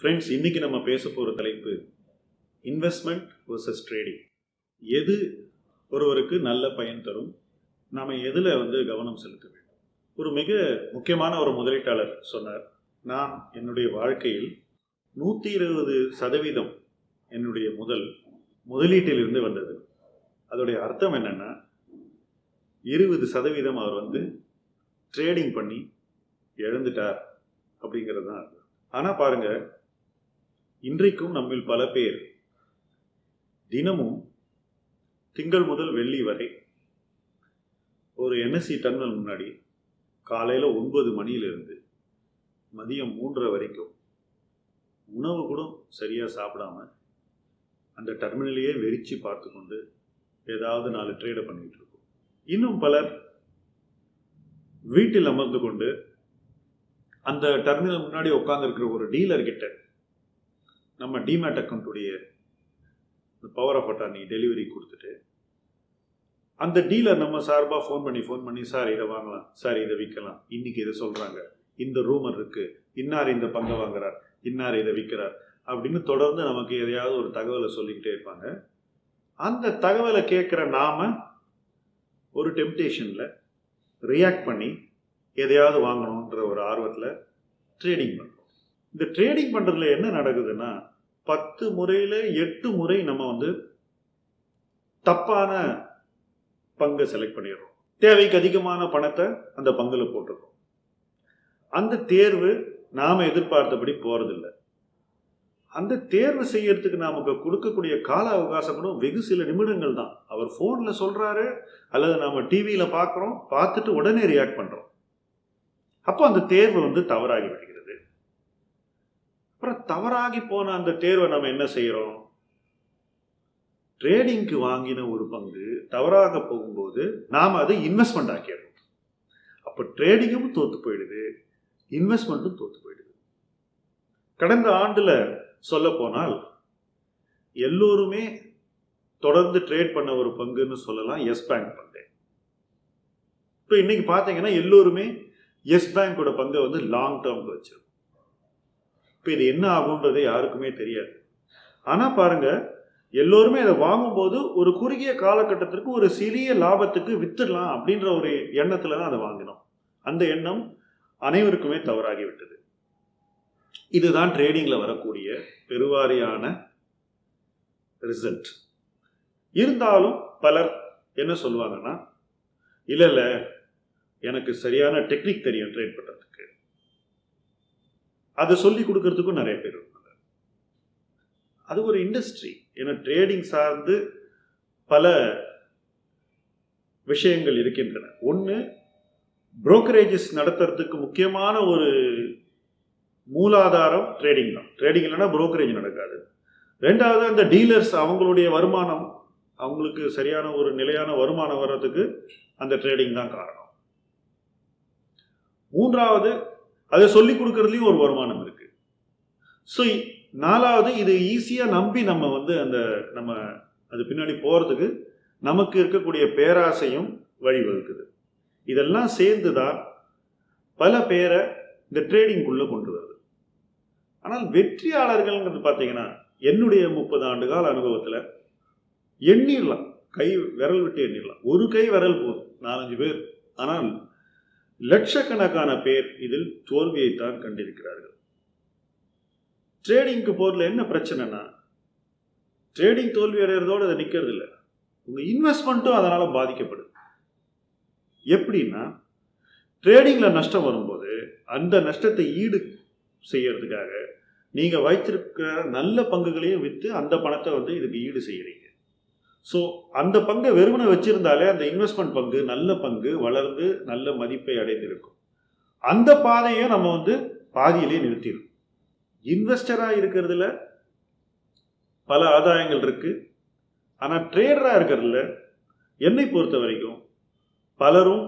Friends இன்னைக்கு நம்ம பேச போகிற தலைப்பு இன்வெஸ்ட்மெண்ட் வர்சஸ் ட்ரேடிங் எது ஒருவருக்கு நல்ல பயன் தரும்? நாம் எதில் வந்து கவனம் செலுத்த வேண்டும்? ஒரு மிக முக்கியமான ஒரு முதலீட்டாளர் சொன்னார். நான் என்னுடைய வாழ்க்கையில் நூற்றி இருபது சதவீதம் என்னுடைய முதல் முதலீட்டிலிருந்து வந்தது. அதோடைய அர்த்தம் என்னென்னா இருபது சதவீதம் அவர் வந்து ட்ரேடிங் பண்ணி இழந்துட்டார் அப்படிங்கிறது தான் ஆனால் பாருங்கள் இன்றைக்கும் நம்மில் பல பேர் தினமும் திங்கள் முதல் வெள்ளி வரை ஒரு என்எஸ்சி டர்மினல் முன்னாடி காலையில் ஒன்பது மணியிலிருந்து மதியம் மூன்றரை வரைக்கும் உணவு கூட சரியாக சாப்பிடாம அந்த டெர்மினலையே வெறிச்சு பார்த்து கொண்டு ஏதாவது நாலு ட்ரேடை பண்ணிகிட்டு இருக்கோம். இன்னும் பலர் வீட்டில் அமர்ந்து கொண்டு அந்த டெர்மினல் முன்னாடி உட்காந்துருக்கிற ஒரு டீலர் கிட்ட நம்ம டிமேட் அக்கௌண்ட்டுடைய பவர் ஆஃப் அட்டார்னி டெலிவரி கொடுத்துட்டு அந்த டீலர் நம்ம சார்பாக ஃபோன் பண்ணி ஃபோன் பண்ணி சார் இதை வாங்கலாம். சார் இதை விற்கலாம். இன்னைக்கு இதை சொல்கிறாங்க இந்த ரூமர் இருக்குது இன்னார் இந்த பங்கை வாங்குறார். இன்னார் இதை விற்கிறார். அப்படின்னு தொடர்ந்து நமக்கு எதையாவது ஒரு தகவலை சொல்லிக்கிட்டே இருப்பாங்க. அந்த தகவலை கேட்குற நாம ஒரு டெம்டேஷனில் ரியாக்ட் பண்ணி எதையாவது வாங்கணுன்ற ஒரு ஆர்வத்தில் ட்ரேடிங் பண்ணுறோம் இந்த ட்ரேடிங் பண்ணுறதுல என்ன நடக்குதுன்னா பத்து முறையில் எட்டு முறை நம்ம வந்து தப்பான பங்கை செலக்ட் பண்ணிடுறோம். தேவைக்கு அதிகமான பணத்தை அந்த பங்கில் போட்டுடுறோம் அந்த தேர்வு நாம் எதிர்பார்த்தபடி போகிறதில்ல அந்த தேர்வு செய்யறதுக்கு நமக்கு கொடுக்கக்கூடிய கால அவகாசம் கூட வெகு சில நிமிடங்கள் தான். அவர் ஃபோனில் சொல்கிறாரு அல்லது நம்ம டிவியில் பார்க்குறோம் பார்த்துட்டு உடனே ரியாக்ட் பண்ணுறோம் அப்போ அந்த தேர்வு வந்து தவறாகி விடுகிறது. அப்புறம் தவறாகி போன அந்த தேர்வை நம்ம என்ன செய்கிறோம் ட்ரேடிங்க்கு வாங்கின ஒரு பங்கு தவறாக போகும்போது நாம் அதை இன்வெஸ்ட்மெண்ட் ஆக்கிடுறோம். அப்போ ட்ரேடிங்கும் தோற்று போயிடுது இன்வெஸ்ட்மெண்ட்டும் தோற்று போயிடுது. கடந்த ஆண்டில் சொல்லப்போனால் எல்லோருமே தொடர்ந்து ட்ரேட் பண்ண ஒரு பங்குன்னு சொல்லலாம் எஸ் பேங்க் பங்கு. இப்போ இன்னைக்கு பார்த்தீங்கன்னா எல்லோருமே எஸ் பேங்கோட பங்கை வந்து லாங் டேர்ம்க்கு வச்சிருக்கோம் இப்போ இது என்ன ஆகுன்றது யாருக்குமே தெரியாது. ஆனால் பாருங்கள் எல்லோருமே அதை வாங்கும்போது ஒரு குறுகிய காலகட்டத்திற்கு ஒரு சிறிய லாபத்துக்கு வித்துடலாம் அப்படின்ற ஒரு எண்ணத்தில் தான் அதை வாங்கினோம். அந்த எண்ணம் அனைவருக்குமே தவறாகி விட்டது இதுதான் ட்ரேடிங்கில் வரக்கூடிய பெருவாரியான ரிசல்ட் இருந்தாலும் பலர் என்ன சொல்லுவாங்கன்னா இல்லை இல்லை எனக்கு சரியான டெக்னிக் தெரியும் ட்ரேட் பண்ணுறதுக்கு அதை சொல்லி கொடுக்கறதுக்கும் நிறைய பேர் இருந்தாங்க அது ஒரு இண்டஸ்ட்ரி ஏன்னா ட்ரேடிங் சார்ந்து பல விஷயங்கள் இருக்கின்றன. ஒன்று புரோக்கரேஜஸ் நடத்துறதுக்கு முக்கியமான ஒரு மூலாதாரம் ட்ரேடிங் தான். ட்ரேடிங் இல்லைன்னா புரோக்கரேஜ் நடக்காது. ரெண்டாவது அந்த டீலர்ஸ் அவங்களுடைய வருமானம் அவங்களுக்கு சரியான ஒரு நிலையான வருமானம் வர்றதுக்கு அந்த ட்ரேடிங் தான் காரணம். மூன்றாவது அதை சொல்லி கொடுக்கறதுலையும் ஒரு வருமானம் இருக்கு. ஸோ நாலாவது இது ஈஸியாக நம்பி நம்ம வந்து அந்த நம்ம அது பின்னாடி போகிறதுக்கு நமக்கு இருக்கக்கூடிய பேராசையும் வழிவகுக்குது. இதெல்லாம் சேர்ந்து தான் பல பேரை இந்த ட்ரேடிங்குள்ளே கொண்டு வருது. ஆனால் வெற்றியாளர்கள்ங்கிறது பார்த்தீங்கன்னா என்னுடைய முப்பது ஆண்டு கால அனுபவத்தில் எண்ணிடலாம் கை விரல் விட்டு எண்ணிடலாம் ஒரு கை விரல் போதும். நாலஞ்சு பேர். ஆனால் லட்சக்கணக்கான பேர் இதில் தோல்வியைத்தான் கண்டிருக்கிறார்கள். ட்ரேடிங்க்கு போகிறதுல என்ன பிரச்சனைனா ட்ரேடிங் தோல்வி அடைகிறதோடு அதை நிற்கிறது இல்லை. உங்கள் இன்வெஸ்ட்மெண்ட்டும் அதனால் பாதிக்கப்படுது. எப்படின்னா ட்ரேடிங்கில் நஷ்டம் வரும்போது அந்த நஷ்டத்தை ஈடு செய்யறதுக்காக நீங்கள் வைத்திருக்கிற நல்ல பங்குகளையும் விற்று அந்த பணத்தை வந்து இதுக்கு ஈடு செய்கிறீங்க ஸோ அந்த பங்கை வெறுமனை வச்சிருந்தாலே அந்த இன்வெஸ்ட்மெண்ட் பங்கு நல்ல பங்கு வளர்ந்து நல்ல மதிப்பை அடைந்திருக்கும். அந்த பாதையை நம்ம வந்து பாதியிலே நிறுத்திடும் இன்வெஸ்டராக இருக்கிறதுல பல ஆதாயங்கள் இருக்குது ஆனால் ட்ரேடராக இருக்கிறதுல என்னை பொறுத்த வரைக்கும் பலரும்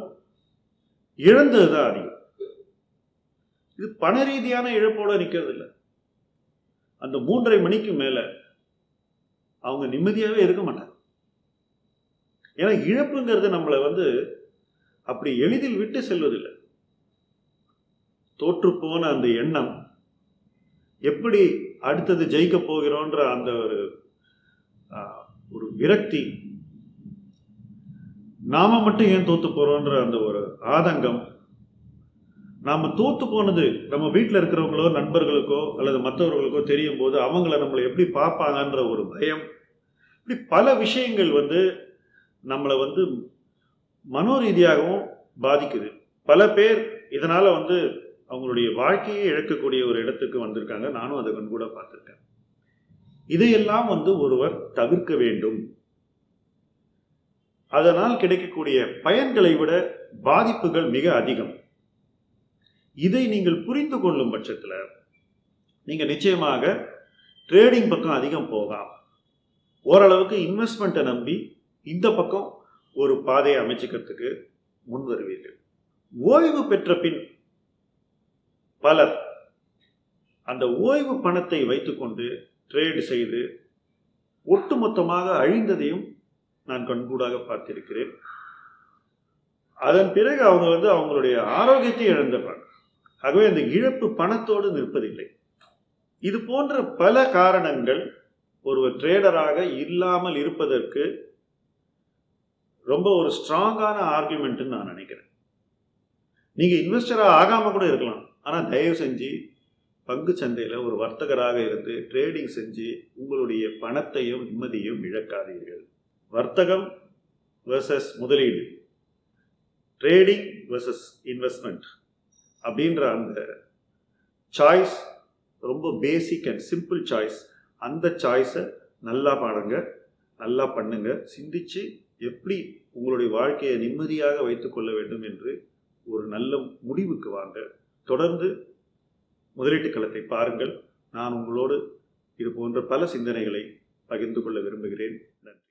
இழந்தது தான் அதிகம். இது பண ரீதியான இழப்போட நிற்கிறது இல்லை அந்த மூன்றரை மணிக்கு மேலே அவங்க நிம்மதியாகவே இருக்க மாட்டாங்க. ஏன்னா இழப்புங்கிறது நம்மளை வந்து அப்படி எளிதில் விட்டு செல்வதில்லை. தோற்றுப்போன அந்த எண்ணம் எப்படி அடுத்தது ஜெயிக்க போகிறோன்ற அந்த ஒரு ஒரு விரக்தி நாம மட்டும் ஏன் தோத்து போகிறோன்ற அந்த ஒரு ஆதங்கம் நாம் தோத்து போனது நம்ம வீட்டில் இருக்கிறவங்களோ நண்பர்களுக்கோ அல்லது மற்றவர்களுக்கோ தெரியும் போது அவங்கள நம்மளை எப்படி பார்ப்பாங்கன்ற ஒரு பயம் இப்படி பல விஷயங்கள் வந்து நம்மளை வந்து மனோரீதியாகவும் பாதிக்குது. பல பேர் இதனால் வந்து அவங்களுடைய வாழ்க்கையை இழக்கக்கூடிய ஒரு இடத்துக்கு வந்திருக்காங்க. நானும் அதை கண் கூட பார்த்துருக்கேன். இதையெல்லாம் வந்து ஒருவர் தவிர்க்க வேண்டும். அதனால் கிடைக்கக்கூடிய பயன்களை விட பாதிப்புகள் மிக அதிகம். இதை நீங்கள் புரிந்து கொள்ளும் பட்சத்தில் நீங்கள் நிச்சயமாக ட்ரேடிங் பக்கம் அதிகம் போகலாம் ஓரளவுக்கு இன்வெஸ்ட்மெண்ட்டை நம்பி இந்த பக்கம் ஒரு பாதையை அமைச்சுக்கிறதுக்கு முன் வருவீர்கள். ஓய்வு பெற்ற பின் பலர் அந்த ஓய்வு பணத்தை வைத்துக்கொண்டு ட்ரேடு செய்து ஒட்டுமொத்தமாக அழிந்ததையும் நான் கண்கூடாக பார்த்திருக்கிறேன். அதன் பிறகு அவங்க வந்து அவங்களுடைய ஆரோக்கியத்தை இழந்துடுறாங்க ஆகவே அந்த இழப்பு பணத்தோடு நிற்பதில்லை. இது போன்ற பல காரணங்கள் ஒருவர் ட்ரேடராக இல்லாமல் இருப்பதற்கு ரொம்ப ஒரு ஸ்ட்ராங்கான ஆர்கியூமெண்ட்டுன்னு நான் நினைக்கிறேன். நீங்கள் இன்வெஸ்டராக ஆகாமல் கூட இருக்கலாம். ஆனால் தயவு செஞ்சு பங்கு சந்தையில் ஒரு வர்த்தகராக இருந்து ட்ரேடிங் செஞ்சு உங்களுடைய பணத்தையும் நிம்மதியும் இழக்காதீர்கள். வர்த்தகம் வெர்சஸ் முதலீடு. ட்ரேடிங் வர்சஸ் இன்வெஸ்ட்மெண்ட் அப்படின்ற அந்த சாய்ஸ் ரொம்ப பேசிக் அண்ட் சிம்பிள் சாய்ஸ் அந்த சாய்ஸை நல்லா பாடுங்க நல்லா பண்ணுங்கள் சிந்திச்சு எப்படி உங்களுடைய வாழ்க்கையை நிம்மதியாக வைத்துக்கொள்ள வேண்டும் என்று ஒரு நல்ல முடிவுக்கு வாங்க. தொடர்ந்து முதலீட்டு களத்தை பாருங்கள். நான் உங்களோடு இது போன்ற பல சிந்தனைகளை பகிர்ந்து கொள்ள விரும்புகிறேன். நன்றி.